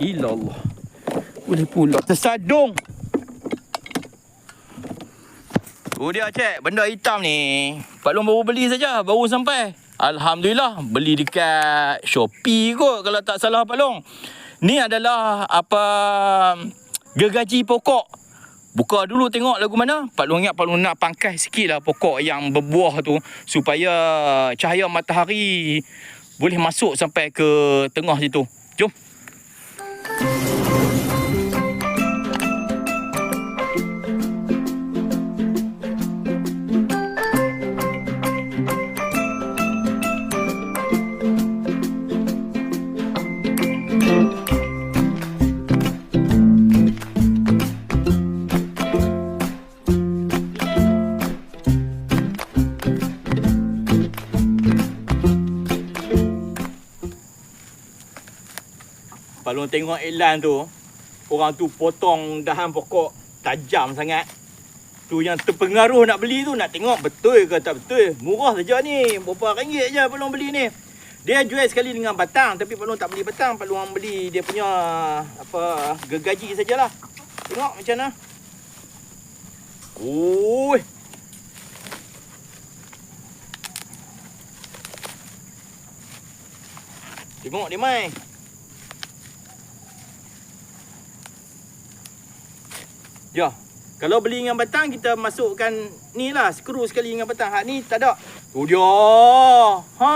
ilallah. Boleh pula tersadung. Tu dia cek, benda hitam ni. Pak Long baru beli saja, baru sampai. Alhamdulillah, beli dekat Shopee kot kalau tak salah Pak Long. Ni adalah apa gergaji pokok. Buka dulu tengok lagu mana. Pak Long ingat Pak Long nak pangkas sikit lah pokok yang berbuah tu supaya cahaya matahari boleh masuk sampai ke tengah situ. Jom. Kalau tengok iklan tu, orang tu potong dahan pokok tajam sangat. Tu yang terpengaruh nak beli tu nak tengok betul ke tak betul. Murah saja ni. Berapa ringgit je Long beli ni. Dia jual sekali dengan batang tapi Long tak beli batang. Pak Long beli dia punya apa gergaji sajalah. Tengok macam mana. Oi. Tengok dia mai. Ya. Kalau beli dengan batang kita masukkan ni lah skru sekali dengan batang. Hak ni tak ada. Tu dia. Ha.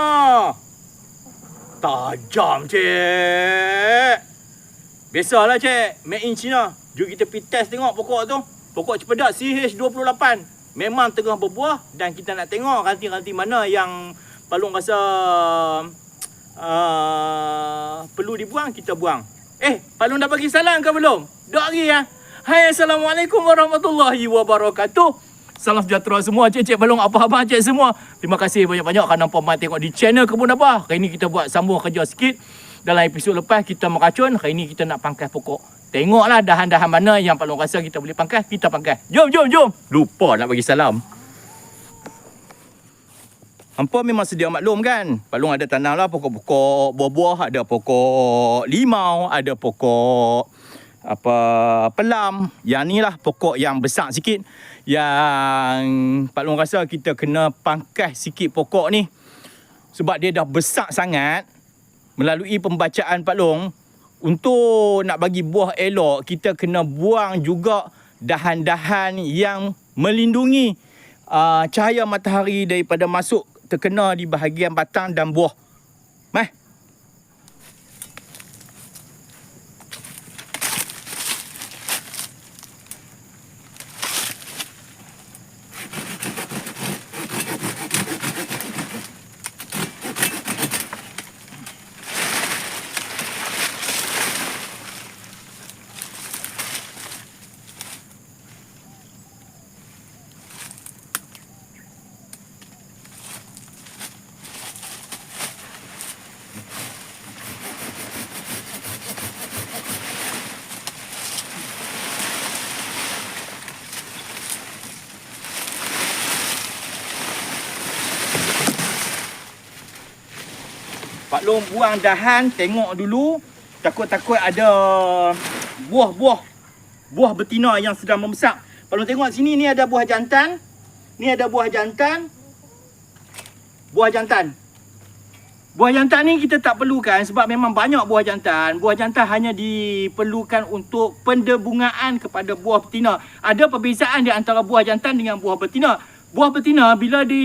Tajam cik. Biasalah cik. Made in China. Jom kita pergi test tengok pokok tu. Pokok cepedak CH28. Memang tengah berbuah dan kita nak tengok ranting-ranting mana yang Palung rasa uh, perlu dibuang, kita buang. Eh, Palung dah bagi salam ke belum? Dua hari ya. Hai Assalamualaikum warahmatullahi wabarakatuh. Salam sejahtera semua Cik-cik balong apa abang cik semua. Terima kasih banyak-banyak kerana puan tengok di channel Kebun Abah. Hari ini kita buat sambung kerja sikit. Dalam episod lepas kita meracun. Hari ini kita nak pangkas pokok. Tengoklah dahan-dahan mana yang paling rasa kita boleh pangkas. Kita pangkas. Jom jom jom. Lupa nak bagi salam. Hampa memang sedia maklum kan? Palung ada tanam lah pokok-pokok buah-buah Ada pokok limau Ada pokok apa pelam. Yang ni lah pokok yang besar sikit. Yang Pak Long rasa kita kena pangkas sikit pokok ni. Sebab dia dah besar sangat melalui pembacaan Pak Long untuk nak bagi buah elok kita kena buang juga dahan-dahan yang melindungi uh, cahaya matahari daripada masuk terkena di bahagian batang dan buah. Long buang dahan, tengok dulu. Takut-takut ada buah-buah. Buah betina yang sedang membesar. Long tengok sini ni ada buah jantan. Ni ada buah jantan. Buah jantan. Buah jantan ni kita tak perlukan sebab memang banyak buah jantan. Buah jantan hanya diperlukan untuk pendebungaan kepada buah betina. Ada perbezaan di antara buah jantan dengan buah betina. Buah betina bila di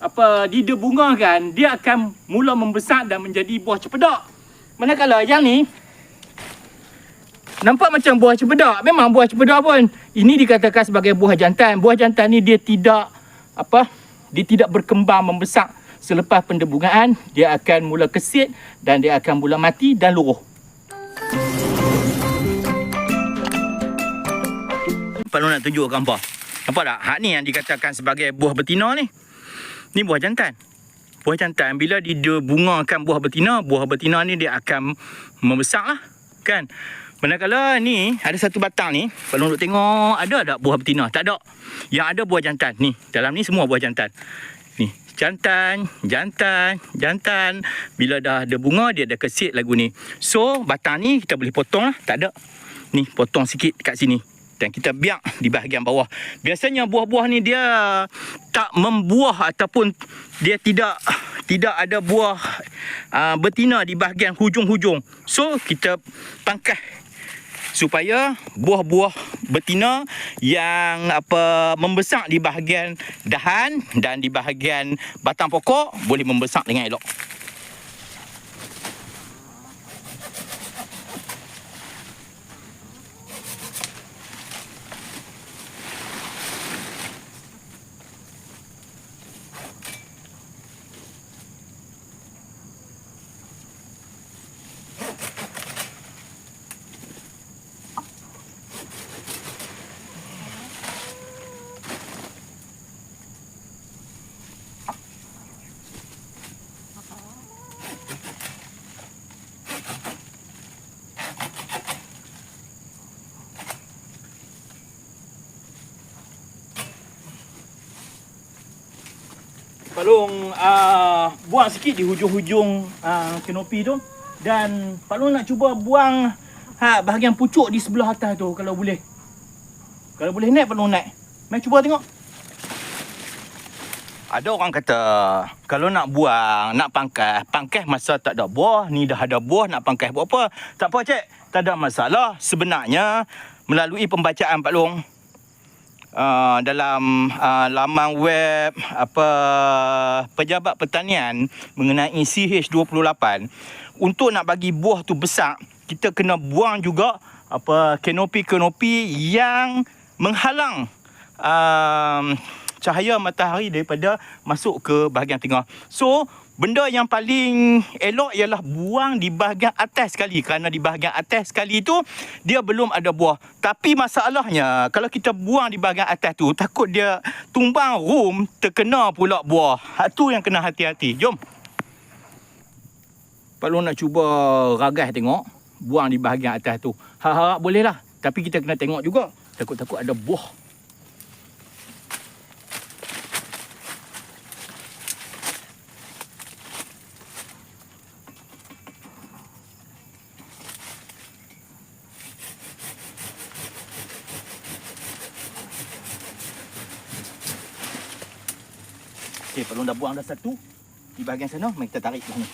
apa didebungakan dia akan mula membesar dan menjadi buah cepedak. Manakala yang ni nampak macam buah cepedak, memang buah cepedak pun. Ini dikatakan sebagai buah jantan. Buah jantan ni dia tidak apa? Dia tidak berkembang membesar selepas pendebungaan, dia akan mula kesit dan dia akan mula mati dan luruh. Kalau nak tunjuk gambar. Nampak tak? Hak ni yang dikatakan sebagai buah betina ni. Ni buah jantan. Buah jantan bila dibungakan buah betina, buah betina ni dia akan membesar lah. Kan? Manakala ni ada satu batang ni, kalau nak tengok ada tak buah betina? Tak ada. Yang ada buah jantan. Ni, dalam ni semua buah jantan. Ni, jantan, jantan, jantan. Bila dah ada bunga, dia ada kesit lagu ni. So, batang ni kita boleh potong lah. Tak ada. Ni, potong sikit kat sini. Dan kita biak di bahagian bawah. Biasanya buah-buah ni dia tak membuah ataupun dia tidak tidak ada buah uh, betina di bahagian hujung-hujung. So, kita pangkas supaya buah-buah betina yang apa membesar di bahagian dahan dan di bahagian batang pokok boleh membesar dengan elok. Palung uh, buang sikit di hujung-hujung uh, kanopi tu dan Palung nak cuba buang ha, bahagian pucuk di sebelah atas tu kalau boleh. Kalau boleh naik Palung naik. Mai cuba tengok. Ada orang kata kalau nak buang, nak pangkas, pangkas masa tak ada buah, ni dah ada buah nak pangkas buat apa? Tak apa cik, tak ada masalah. Sebenarnya melalui pembacaan Pak Long uh, dalam uh, laman web apa pejabat pertanian mengenai CH28 untuk nak bagi buah tu besar kita kena buang juga apa kanopi-kanopi yang menghalang um, cahaya matahari daripada masuk ke bahagian tengah. So, benda yang paling elok ialah buang di bahagian atas sekali kerana di bahagian atas sekali tu dia belum ada buah. Tapi masalahnya kalau kita buang di bahagian atas tu takut dia tumbang rum terkena pula buah. Hak tu yang kena hati-hati. Jom. Kalau nak cuba ragas tengok buang di bahagian atas tu. Harap boleh lah. Tapi kita kena tengok juga. Takut-takut ada buah. Okey, kalau dah buang dah satu di bahagian sana, mari kita tarik ke sini.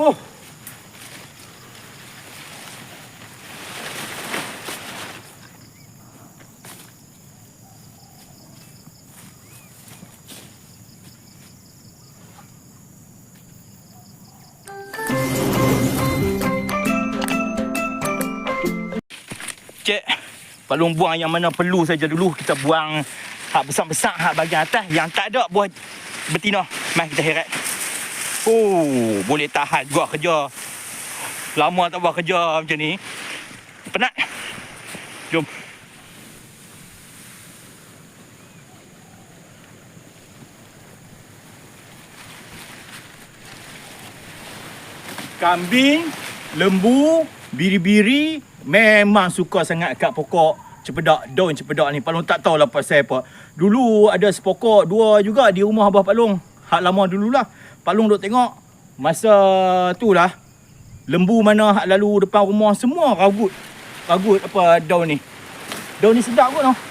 Oh. Cik, Palung buang yang mana perlu saja dulu Kita buang hak besar-besar hak bahagian atas Yang tak ada buah betina Mari kita heret Oh, boleh tahan juga kerja. Lama tak buat kerja macam ni. Penat. Jom. Kambing, lembu, biri-biri memang suka sangat kat pokok cepedak, daun cepedak ni. Palung tak tahu lah pasal apa. Dulu ada sepokok dua juga di rumah Abah Palung. Hak lama dululah. Palung duk tengok masa tu lah lembu mana hak lalu depan rumah semua ragut. Ragut apa daun ni. Daun ni sedap kot noh.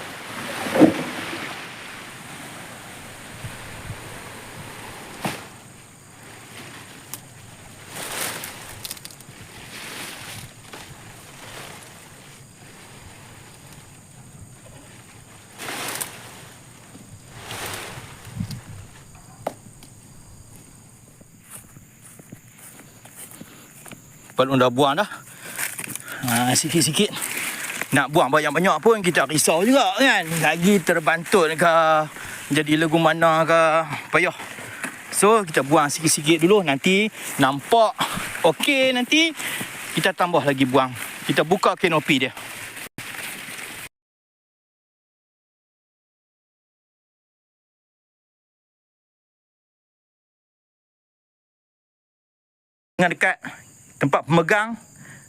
Palung dah buang dah. Ha, sikit-sikit. Nak buang banyak-banyak pun kita risau juga kan. Lagi terbantut ke. Jadi legu mana ke. Payah. So kita buang sikit-sikit dulu. Nanti nampak okey nanti. Kita tambah lagi buang. Kita buka kanopi dia. Dengan dekat tempat pemegang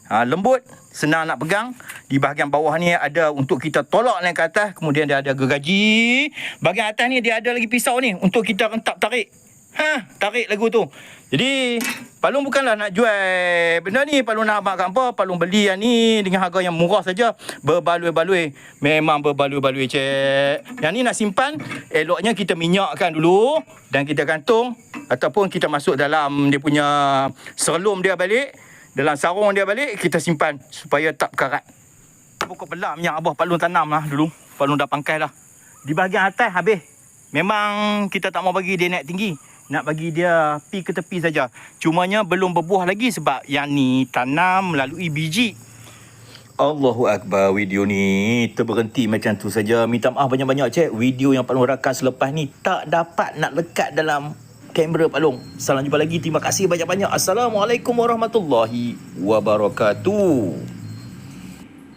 ha, lembut senang nak pegang. Di bahagian bawah ni ada untuk kita tolak naik ke atas. Kemudian dia ada gergaji. Bahagian atas ni dia ada lagi pisau ni untuk kita rentap tarik ha tarik lagu tu. Jadi Palung bukanlah nak jual benda ni. Palung nak amalkan apa? Palung beli yang ni dengan harga yang murah saja. Berbaloi-baloi. Memang berbaloi-baloi cek yang ni nak simpan eloknya kita minyakkan dulu dan kita gantung ataupun kita masuk dalam dia punya serlum dia balik. Dalam sarung dia balik kita simpan supaya tak karat. Pokok pelam yang abah palung tanam lah dulu. Palung dah pangkai dah di bahagian atas habis. Memang kita tak mau bagi dia naik tinggi nak bagi dia pi ke tepi saja cumanya belum berbuah lagi sebab yang ni tanam melalui biji Allahu Akbar video ni terberhenti macam tu saja minta maaf banyak-banyak cek video yang palung rakam selepas ni tak dapat nak lekat dalam kamera Palung. Salam jumpa lagi. Terima kasih banyak-banyak. Assalamualaikum warahmatullahi wabarakatuh.